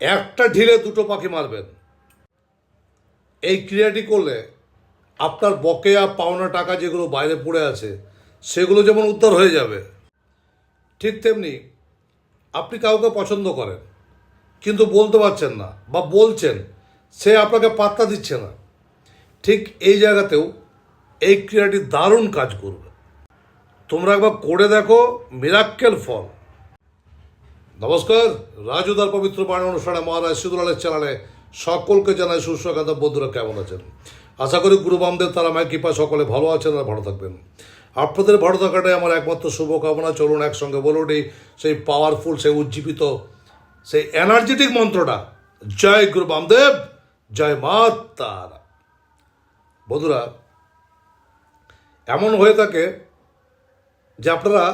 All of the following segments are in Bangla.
একটা ঢিলে দুটো পাখি মারবেন। এই ক্রিয়াটি করলে আপনার বকেয়া পাওনা টাকা যেগুলো বাইরে পড়ে আছে, সেগুলো যেমন উদ্ধার হয়ে যাবে, ঠিক তেমনি আপনি কাউকে পছন্দ করেন, কিন্তু বলতে পারছেন না বা বলছেন, সে আপনাকে পাত্তা দিচ্ছে না। ঠিক এই জায়গাতেও এই ক্রিয়াটি দারুণ কাজ করবে। তোমরা একবার করে দেখো, মিরাক্কেল ফল। নমস্কার রাজুদার পবিত্র বাণী অনুষ্ঠানে মহারাজ সিদুলালের চ্যানেলে সকলকে জানাই সুস্বাগত বন্ধুরা, কেমন আছেন? আশা করি গুরু বামদেব তারা মায়ের কৃপা সকলে ভালো আছেন আর ভালো থাকবেন। আপনাদের ভালো থাকাটাই আমার একমাত্র শুভকামনা। চলুন একসঙ্গে বলে উঠি, সেই পাওয়ারফুল সেই উজ্জীবিত, সেই এনার্জেটিক মন্ত্রটা। জয় গুরু বামদেব, জয় মা তারা। বন্ধুরা, এমন হয়ে থাকে যে আপনারা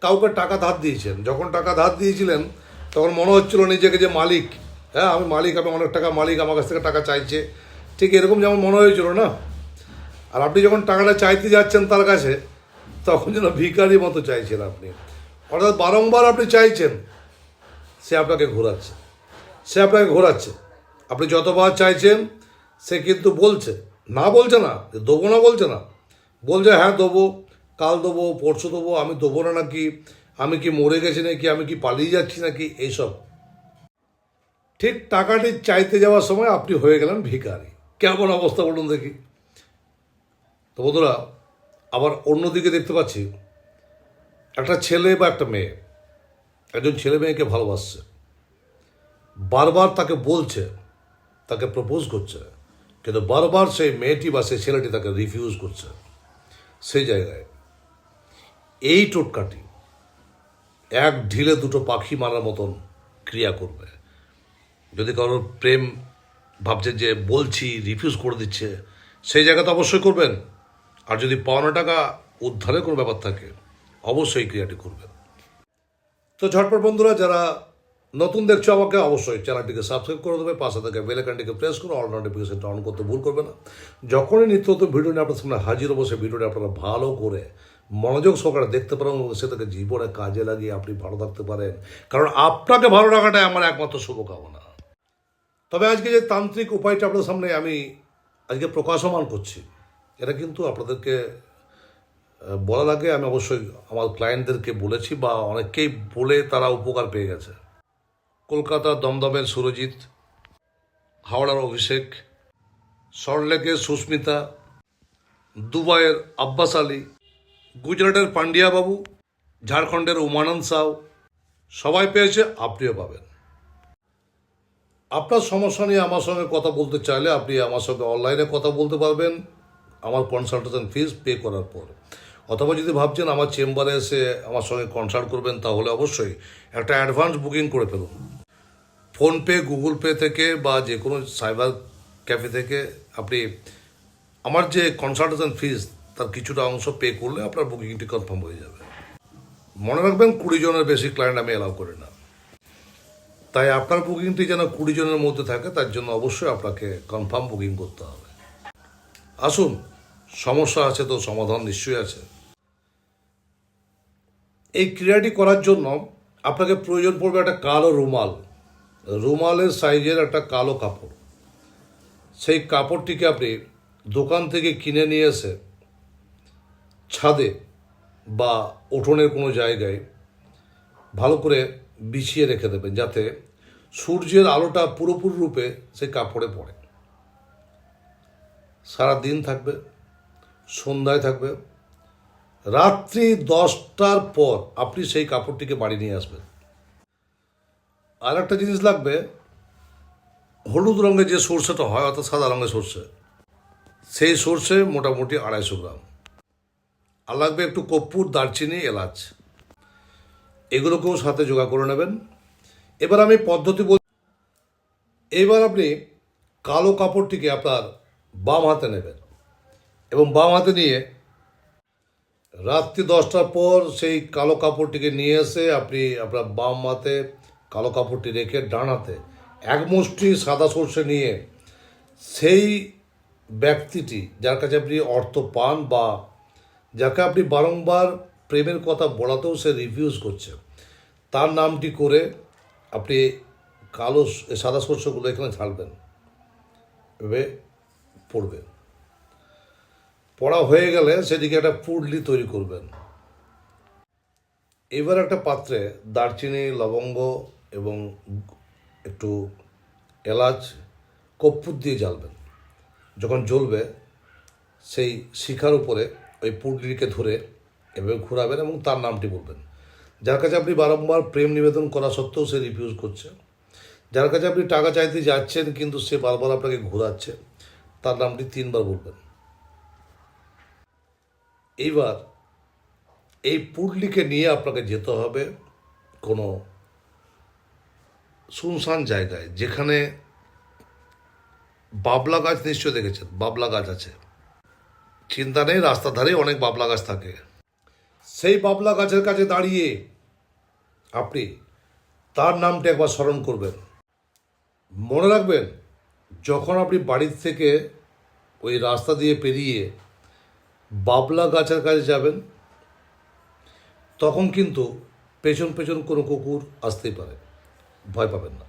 কাউকে টাকা ধার দিয়েছেন। যখন টাকা ধার দিয়েছিলেন, তখন মনে হচ্ছিল নিজেকে যে মালিক। হ্যাঁ আমি মালিক, আমি অনেক টাকা মালিক, আমার কাছ থেকে টাকা চাইছে। ঠিক এরকম যেমন মনে হয়েছিল, না? আর আপনি যখন টাকাটা চাইতে যাচ্ছেন তার কাছে, তখন যেন ভিখারি মতো চাইছেন আপনি। অর্থাৎ বারংবার আপনি চাইছেন, সে আপনাকে ঘোরাচ্ছে। সে আপনাকে ঘোরাচ্ছে। আপনি যতবার চাইছেন, সে কিন্তু বলছে। না বলছে না, দেবো না বলছে না। বলছে হ্যাঁ দেবো। কাল দেবো, পরশু দেবো, আমি দেবো না নাকি? আমি কি মরে গেছি নাকি? আমি কি পালিয়ে যাচ্ছি নাকি? এইসব। ঠিক টাকাটি চাইতে যাওয়ার সময় আপনি হয়ে গেলেন ভিখারি। কেমন অবস্থা বলুন দেখি। তো বন্ধুরা, আবার অন্যদিকে দেখতে পাচ্ছি। একটা ছেলে বা একটা মেয়ে। একজন ছেলে মেয়েকে ভালোবাসছে। বারবার তাকে বলছে, তাকে প্রপোজ করছে। কিন্তু বারবার সেই মেয়েটি বা সেই ছেলেটি তাকে রিফিউজ করছে। সেই জায়গায়। এই টোটকাটি এক ঢিলে দুটো পাখি মারার মতন ক্রিয়া করবে। যদি কারোর প্রেম ভাবছেন যে বলছি রিফিউজ করে দিচ্ছে, সেই জায়গাতে অবশ্যই করবেন। আর যদি পাওনা টাকা উদ্ধারের কোনো ব্যাপার থাকে, অবশ্যই ক্রিয়াটি করবেন। তো ঝটপট বন্ধুরা, যারা নতুন দেখছ আমাকে, অবশ্যই চ্যানেলটিকে সাবস্ক্রাইব করে দেবে, পাশে থেকে বেল আইকনটিকে প্রেস করে অল নোটিফিকেশনটা অন করতে ভুল করবে না। যখনই নিত্য ভিডিও নিয়ে আপনার সামনে হাজির হব, সেই ভিডিওটা আপনারা ভালো করে মনোযোগ সহকারে দেখতে পারেন এবং সেটাকে জীবনে কাজে লাগিয়ে আপনি ভালো থাকতে পারেন। কারণ আপনাকে ভালো রাখাটাই আমার একমাত্র শুভকামনা। তবে আজকে যে তান্ত্রিক উপায়টা আপনাদের সামনে আমি আজকে প্রকাশমান করছি, এটা কিন্তু আপনাদেরকে বলার আগে আমি অবশ্যই আমার ক্লায়েন্টদেরকে বলেছি বা অনেককেই বলে তারা উপকার পেয়ে গেছে। কলকাতার দমদমের সুরজিৎ, হাওড়ার অভিষেক, সল্টলেকের সুস্মিতা, দুবাইয়ের আব্বাস আলী গুজরাটের পান্ডিয়া বাবু ঝাড়খণ্ডের উমানন্দ সাউ, সবাই পেয়েছে আপনিও পাবেন। আপনার সমস্যা নিয়ে আমার সঙ্গে কথা বলতে চাইলে আপনি আমার সঙ্গে অনলাইনে কথা বলতে পারবেন, আমার কনসালটেশন ফিস পে করার পর। অথবা যদি ভাবছেন আমার চেম্বারে এসে আমার সঙ্গে কনসাল্ট করবেন, তাহলে অবশ্যই একটা অ্যাডভান্স বুকিং করে ফেলুন। ফোনপে গুগল পে থেকে বা যে কোনো সাইবার ক্যাফে থেকে আপনি আমার যে কনসালটেশন ফিস তার কিছুটা অংশ পে করলে আপনার বুকিংটি কনফার্ম হয়ে যাবে। মনে রাখবেন, কুড়ি জনের বেশি ক্লায়েন্ট আমি অ্যালাউ করি না। তাই আপনার বুকিংটি যেন কুড়ি জনের মধ্যে থাকে, তার জন্য অবশ্যই আপনাকে কনফার্ম বুকিং করতে হবে। আসুন, সমস্যা আছে তো সমাধান নিশ্চয়ই আছে। এই ক্রিয়াটি করার জন্য আপনাকে প্রয়োজন পড়বে একটা কালো রুমাল। রুমালের সাইজের একটা কালো কাপড়। সেই কাপড়টিকে আপনি দোকান থেকে কিনে নিয়ে এসে ছাদে বা উঠোনের কোনো জায়গায় ভালো করে বিছিয়ে রেখে দেবেন যাতে সূর্যের আলোটা পুরোপুরি রূপে সেই কাপড়ে পড়ে। সারা দিন থাকবে, সন্ধ্যায় থাকবে, রাত্রি দশটার পর আপনি সেই কাপড়টিকে বাড়ি নিয়ে আসবেন। আর একটা জিনিস লাগবে, হলুদ রঙের যে সর্ষেটা হয়, অর্থাৎ সাদা রঙের সর্ষে, সেই সর্ষে মোটামুটি আড়াইশো গ্রাম। আর লাগবে একটু কর্পূর দারচিনি, এলাচ। এগুলোকেও সাথে জোগাড় করে নেবেন। এবার আমি পদ্ধতি বল এবার আপনি কালো কাপড়টিকে আপনার বাম হাতে নেবেন এবং বাম হাতে নিয়ে রাত্রি দশটার পর সেই কালো কাপড়টিকে নিয়ে এসে আপনি আপনার বাম হাতে কালো কাপড়টি রেখে ডান হাতে এক মুষ্টি সাদা সর্ষে নিয়ে সেই ব্যক্তিটি যার কাছে আপনি অর্থ পান বা যাকে আপনি বারংবার প্রেমের কথা বলাতেও সে রিফিউজ করছে। তার নামটি করে আপনি কালো সাদা শস্যগুলো এখানে ছাড়বেন এভাবে পড়বে পড়া হয়ে গেলে সেদিকে একটা পুডলি তৈরি করবেন। এবার একটা পাত্রে দারচিনি, লবঙ্গ এবং একটু এলাচ, কর্পূর দিয়ে জ্বালবেন। যখন জ্বলবে, সেই শিখার উপরে ওই পুডলিকে ধরে এভাবে ঘোরাবেন এবং তার নামটি বলবেন। যার কাছে আপনি বারংবার প্রেম নিবেদন করা সত্ত্বেও সে রিফিউজ করছে। যার কাছে আপনি টাকা চাইতে যাচ্ছেন কিন্তু সে বারবার আপনাকে ঘোরাচ্ছে, তার নামটি তিনবার বলবেন। এইবার এই পুডলিকে নিয়ে আপনাকে যেতে হবে কোনো শুনশান জায়গায়, যেখানে বাবলা গাছ নিশ্চয় দেখেছেন, বাবলা গাছ আছে। চিন্তা নেই, রাস্তার ধারে অনেক বাবলা গাছ থাকে। সেই বাবলা গাছের কাছে দাঁড়িয়ে আপনি তার নামটা একবার স্মরণ করবেন। মনে রাখবেন, যখন আপনি বাড়ির থেকে ওই রাস্তা দিয়ে পেরিয়ে বাবলা গাছের কাছে যাবেন, তখন কিন্তু পেছন পেছন কোনো কুকুর আসতেই পারে। ভয় পাবেন না।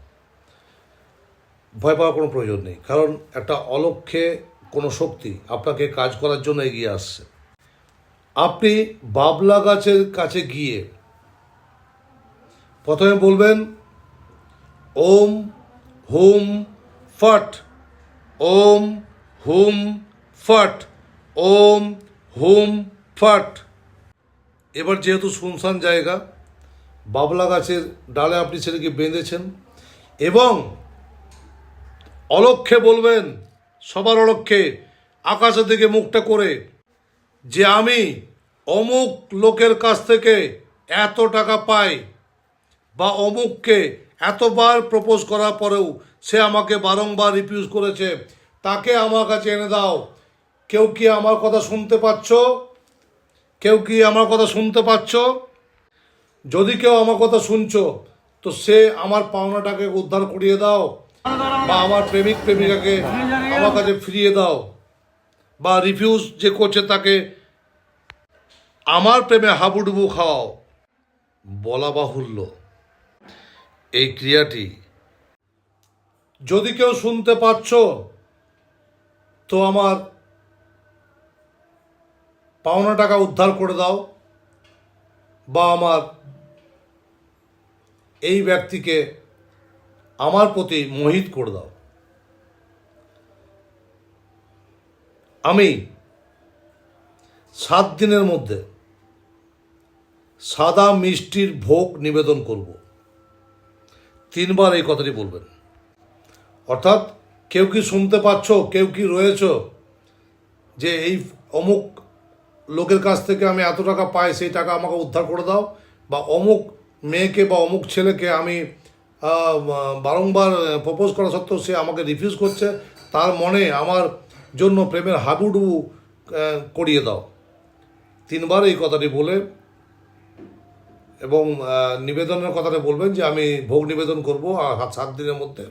ভয় পাওয়ার কোনো প্রয়োজন নেই, কারণ একটা অলক্ষ্যে কোনো শক্তি, আপনাকে কাজ করার জন্য এগিয়ে আসছে। আপনি বাবলা গাছের কাছে গিয়ে প্রথমে বলবেন, ওম হুম ফট, ওম হুম ফট, ওম হুম ফট। এবার যেহেতু শুনশান জায়গা, বাবলা গাছের ডালে আপনি সেটাকে বেঁধেছেন এবং অলক্ষে বলবেন সবার অলক্ষে আকাশের দিকে মুখটা করে যে আমি অমুক লোকের কাছ থেকে এত টাকা পাই বা অমুককে এতবার প্রপোজ করার পরেও সে আমাকে বারংবার রিফিউজ করেছে, তাকে আমার কাছে এনে দাও। কেউ কি আমার কথা শুনতে পাচ্ছ? কেউ কি আমার কথা শুনতে পাচ্ছ? যদি কেউ আমার কথা শুনছো, তো সে আমার পাওনাটাকে উদ্ধার করিয়ে দাও। বা আমার প্রেমিক, প্রেমিকাকে আমার কাছে ফিরিয়ে দাও। বা রিফিউজ যে করছে তাকে আমার প্রেমে হাবুডুবু খাওয়াও। বলা বাহুল্য। এই ক্রিয়াটি যদি কেউ শুনতে পাচ্ছ, তো আমার পাওনা টাকা উদ্ধার করে দাও বা আমার এই ব্যক্তিকে আমার প্রতি মোহিত করে দাও। আমি সাত দিনের মধ্যে সাদা মিষ্টির ভোগ নিবেদন করব। তিনবার এই কথাটি বলবেন। অর্থাৎ কেউ কি শুনতে পাচ্ছ, কেউ কি রয়েছ যে এই অমুক লোকের কাছ থেকে আমি এত টাকা পাই, সেই টাকা আমাকে উদ্ধার করে দাও, বা অমুক মেয়েকে বা অমুক ছেলেকে আমি বারংবার প্রপোজ করা সত্ত্বেও সে আমাকে রিফিউজ করছে। তার মনে আমার জন্য প্রেমের হাবুডুবু করিয়ে দাও। তিনবার এই কথাটি বলে এবং নিবেদনের কথাটা বলবেন যে আমি ভোগ নিবেদন করব, আর সাত দিনের মধ্যে,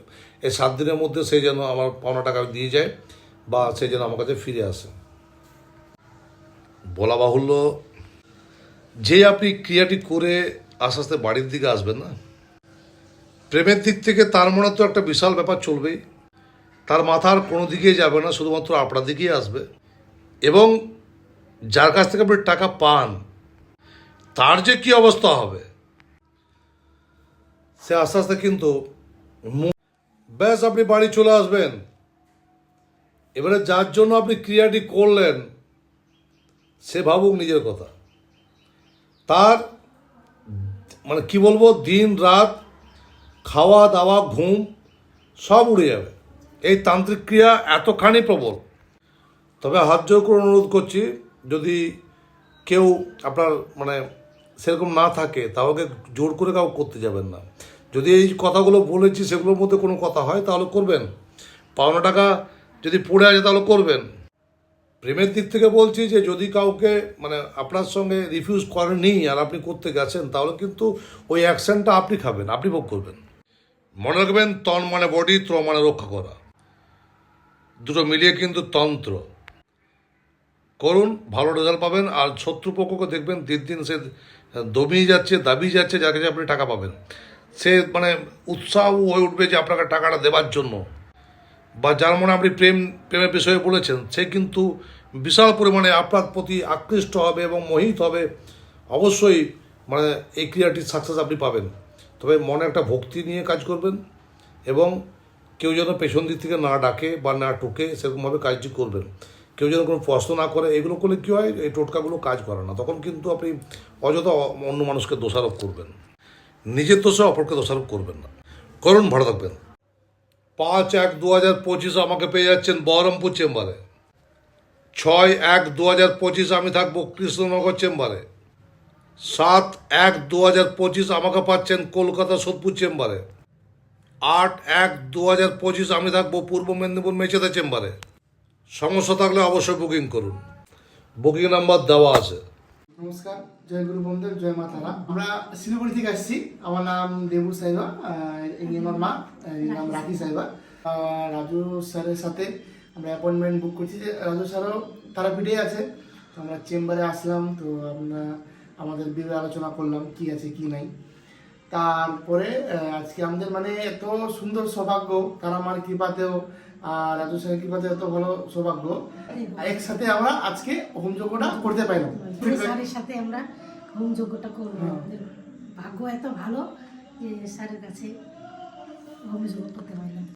এই সাত দিনের মধ্যে সে যেন আমার পাওনা টাকা দিয়ে যায় বা সে যেন আমার কাছে ফিরে আসে। বলা বাহুল্য, যে আপনি ক্রিয়াটি করে আস্তে আস্তে বাড়ির দিকে আসবেন না? প্রেমের দিক থেকে তার মনে তো একটা বিশাল ব্যাপার চলবেই। তার মাথার কোনো দিকেই যাবে না, শুধুমাত্র আপনার দিকেই আসবে। এবং যার কাছ থেকে আপনি টাকা পান, তার যে কি অবস্থা হবে? সে আস্তে আস্তে কিন্তু ব্যাস, আপনি বাড়ি চলে আসবেন। এবারে যার জন্য আপনি ক্রিয়াটি করলেন, সে ভাবুক নিজের কথা। তার মানে কি বলব, দিন, রাত খাওয়া দাওয়া, ঘুম, সব উড়ে যাবে। এই তান্ত্রিক ক্রিয়া এতখানি প্রবল। তবে হাত জোর করে অনুরোধ করছি, যদি কেউ আপনার মানে সেরকম না থাকে, তাহলে জোর করে কাউ করতে যাবেন না। যদি এই কথাগুলো বলেছি, সেগুলোর মধ্যে কোনো কথা হয়, তাহলে করবেন। পাওনা টাকা যদি পড়ে আছে, তাহলে করবেন। প্রেমের দিক থেকে বলছি যে, যদি কাউকে মানে আপনার সঙ্গে রিফিউজ করেনি আর আপনি করতে গেছেন, তাহলে কিন্তু ওই অ্যাকশনটা আপনি খাবেন, আপনি ভোগ করবেন। মনে রাখবেন, তন মানে বডি ত্র মানে রক্ষা করা। দুটো মিলিয়ে কিন্তু তন্ত্র। করুন, ভালো রেজাল্ট পাবেন, আর শত্রুপক্ষকে দেখবেন, দিন দিন সে দমিয়ে যাচ্ছে, দাবিয়ে যাচ্ছে, যার কাছে আপনি টাকা পাবেন। সে মানে উৎসাহ হয়ে উঠবে যে আপনাকে টাকাটা দেওয়ার জন্য। বা যার মনে আপনি প্রেম, প্রেমের বিষয়ে বলেছেন, সে কিন্তু বিশাল পরিমাণে আপনার প্রতি আকৃষ্ট হবে এবং মোহিত হবে। অবশ্যই মানে এই ক্রিয়াটির সাকসেস আপনি পাবেন। তবে মনে একটা ভক্তি নিয়ে কাজ করবেন এবং কেউ যেন পেছন দিক থেকে না ডাকে বা না টোকে, সেরকমভাবে কাজটি করবেন। কেউ যেন কোনো প্রশ্ন না করে, এগুলো করলে কী হয়, এই টোটকাগুলো কাজ করে না। তখন কিন্তু আপনি অযথা অন্য মানুষকে দোষারোপ করবেন। নিজের দোষে অপরকে দোষারোপ করবেন না। করুন, ভালো থাকবেন। পাঁচ এক দু হাজার পঁচিশ আমাকে পেয়ে যাচ্ছেন বহরমপুর চেম্বারে। ছয় এক দু হাজার পঁচিশ আমি থাকব কৃষ্ণনগর চেম্বারে। সাত এক দু হাজার পঁচিশ আমাকে পাচ্ছেন কলকাতা সোদপুর চেম্বারে। আট এক দু হাজার পঁচিশ আমি থাকব পূর্ব মেদিনীপুর মেচেদা চেম্বারে। সমস্যা থাকলে অবশ্যই বুকিং করুন। বুকিং নাম্বার দেওয়া আছে। নমস্কার, জয় গুরু বন্ধু, জয় মা তারা। আমরা শিলিগুড়ি থেকে আসছি। আমার নাম দেবু সাইবা আমার মা নাম রাখি সাইবা। রাজু স্যারের সাথে আমরা অ্যাপয়েন্টমেন্ট বুক করছি। যে রাজু স্যারও তারাপীঠে আছে। তো আমরা চেম্বারে আসলাম। তো আমরা আমাদের বিবে আলোচনা করলাম কি আছে কি নাই। তারপরে আজকে আমাদের মানে এত সুন্দর সৌভাগ্য তারা আমার কৃপাতেও আর রাজু স্যারের কৃপাতে এত ভালো সৌভাগ্য। একসাথে আমরা আজকে হোম যজ্ঞটা করতে পারলাম। স্যারের সাথে আমরা হোম যজ্ঞটা করব ভাগ্য এত ভালো যে স্যারের কাছে হোম যজ্ঞ করতে পারলাম।